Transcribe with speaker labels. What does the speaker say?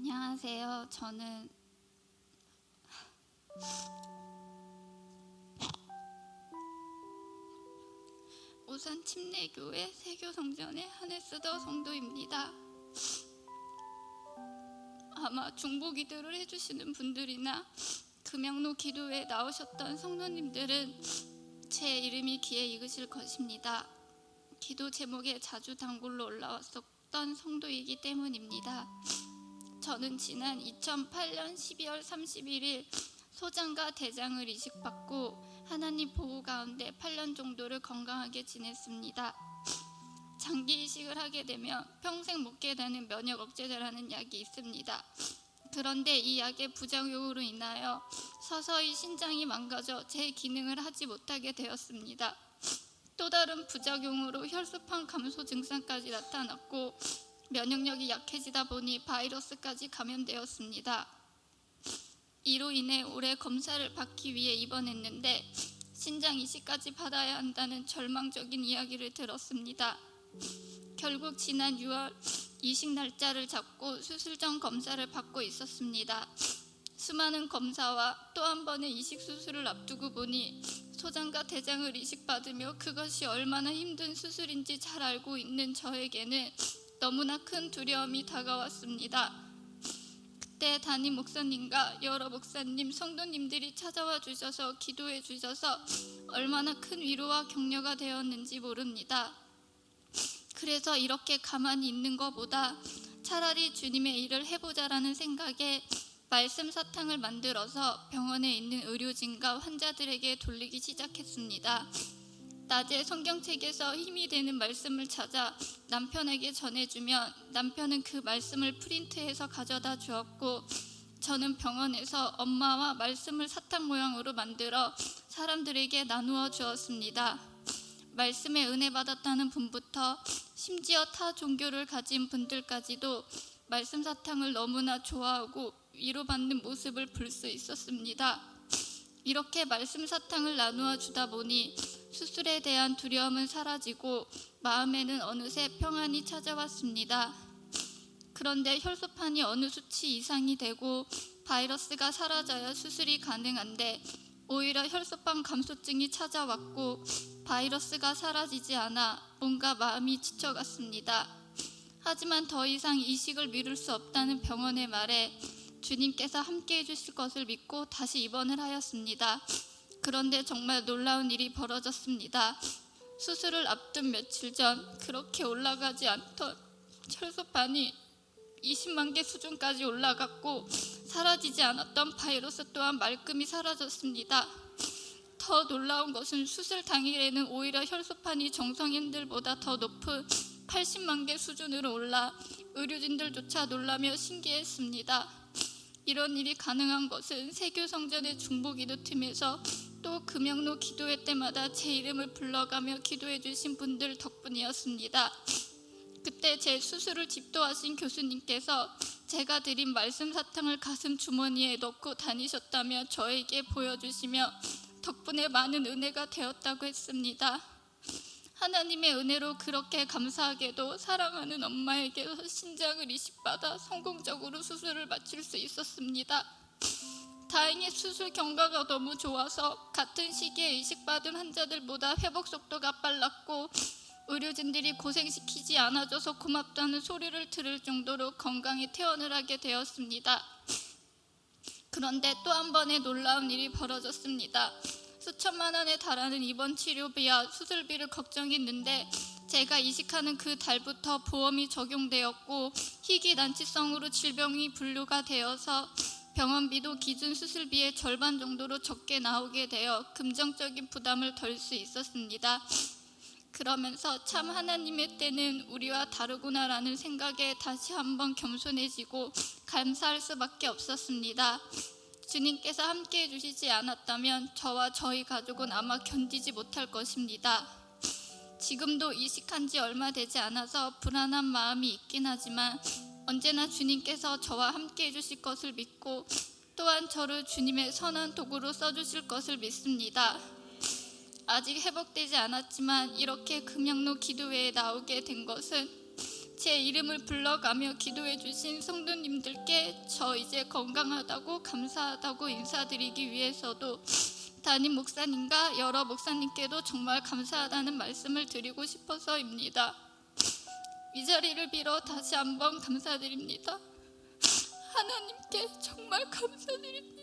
Speaker 1: 안녕하세요. 저는 오산 침례교회 세교성전의 하네스더 성도입니다. 아마 중보 기도를 해주시는 분들이나 금양로 기도회에 나오셨던 성도님들은 제 이름이 귀에 익으실 것입니다. 기도 제목에 자주 단골로 올라왔었던 성도이기 때문입니다. 저는 지난 2008년 12월 31일 소장과 대장을 이식받고 하나님 보호 가운데 8년 정도를 건강하게 지냈습니다. 장기 이식을 하게 되면 평생 먹게 되는 면역 억제제라는 약이 있습니다. 그런데 이 약의 부작용으로 인하여 서서히 신장이 망가져 제 기능을 하지 못하게 되었습니다. 또 다른 부작용으로 혈소판 감소 증상까지 나타났고 면역력이 약해지다 보니 바이러스까지 감염되었습니다. 이로 인해 올해 검사를 받기 위해 입원했는데 신장 이식까지 받아야 한다는 절망적인 이야기를 들었습니다. 결국 지난 6월 이식 날짜를 잡고 수술 전 검사를 받고 있었습니다. 수많은 검사와 또 한 번의 이식 수술을 앞두고 보니 소장과 대장을 이식받으며 그것이 얼마나 힘든 수술인지 잘 알고 있는 저에게는 너무나 큰 두려움이 다가왔습니다. 그때 담임 목사님과 여러 목사님, 성도님들이 찾아와 주셔서 기도해 주셔서 얼마나 큰 위로와 격려가 되었는지 모릅니다. 그래서 이렇게 가만히 있는 것보다 차라리 주님의 일을 해보자라는 생각에 말씀 사탕을 만들어서 병원에 있는 의료진과 환자들에게 돌리기 시작했습니다. 낮에 성경책에서 힘이 되는 말씀을 찾아 남편에게 전해주면 남편은 그 말씀을 프린트해서 가져다 주었고 저는 병원에서 엄마와 말씀을 사탕 모양으로 만들어 사람들에게 나누어 주었습니다. 말씀에 은혜 받았다는 분부터 심지어 타 종교를 가진 분들까지도 말씀 사탕을 너무나 좋아하고 위로받는 모습을 볼 수 있었습니다. 이렇게 말씀 사탕을 나누어 주다 보니 수술에 대한 두려움은 사라지고 마음에는 어느새 평안이 찾아왔습니다. 그런데 혈소판이 어느 수치 이상이 되고 바이러스가 사라져야 수술이 가능한데 오히려 혈소판 감소증이 찾아왔고 바이러스가 사라지지 않아 뭔가 마음이 지쳐갔습니다. 하지만 더 이상 이식을 미룰 수 없다는 병원의 말에 주님께서 함께 해주실 것을 믿고 다시 입원을 하였습니다. 그런데 정말 놀라운 일이 벌어졌습니다. 수술을 앞둔 며칠 전 그렇게 올라가지 않던 혈소판이 20만 개 수준까지 올라갔고 사라지지 않았던 바이러스 또한 말끔히 사라졌습니다. 더 놀라운 것은 수술 당일에는 오히려 혈소판이 정상인들보다 더 높은 80만 개 수준으로 올라 의료진들조차 놀라며 신기했습니다. 이런 일이 가능한 것은 세교 성전의 중보 기도 팀에서 또 금영로 기도회 때마다 제 이름을 불러가며 기도해 주신 분들 덕분이었습니다. 그때 제 수술을 집도하신 교수님께서 제가 드린 말씀 사탕을 가슴 주머니에 넣고 다니셨다며 저에게 보여주시며 덕분에 많은 은혜가 되었다고 했습니다. 하나님의 은혜로 그렇게 감사하게도 사랑하는 엄마에게서 신장을 이식받아 성공적으로 수술을 마칠 수 있었습니다. 다행히 수술 경과가 너무 좋아서 같은 시기에 이식받은 환자들보다 회복 속도가 빨랐고 의료진들이 고생시키지 않아줘서 고맙다는 소리를 들을 정도로 건강히 퇴원을 하게 되었습니다. 그런데 또 한 번의 놀라운 일이 벌어졌습니다. 수천만 원에 달하는 입원 치료비와 수술비를 걱정했는데 제가 이식하는 그 달부터 보험이 적용되었고 희귀 난치성으로 질병이 분류가 되어서 병원비도 기준 수술비의 절반 정도로 적게 나오게 되어 금전적인 부담을 덜 수 있었습니다. 그러면서 참 하나님의 때는 우리와 다르구나라는 생각에 다시 한번 겸손해지고 감사할 수밖에 없었습니다. 주님께서 함께 해주시지 않았다면 저와 저희 가족은 아마 견디지 못할 것입니다. 지금도 이식한 지 얼마 되지 않아서 불안한 마음이 있긴 하지만 언제나 주님께서 저와 함께 해주실 것을 믿고 또한 저를 주님의 선한 도구로 써주실 것을 믿습니다. 아직 회복되지 않았지만 이렇게 금양로 기도회에 나오게 된 것은 제 이름을 불러가며 기도해 주신 성도님들께 저 이제 건강하다고 감사하다고 인사드리기 위해서도 담임 목사님과 여러 목사님께도 정말 감사하다는 말씀을 드리고 싶어서입니다. 이 자리를 빌어 다시 한번 감사드립니다. 하나님께 정말 감사드립니다.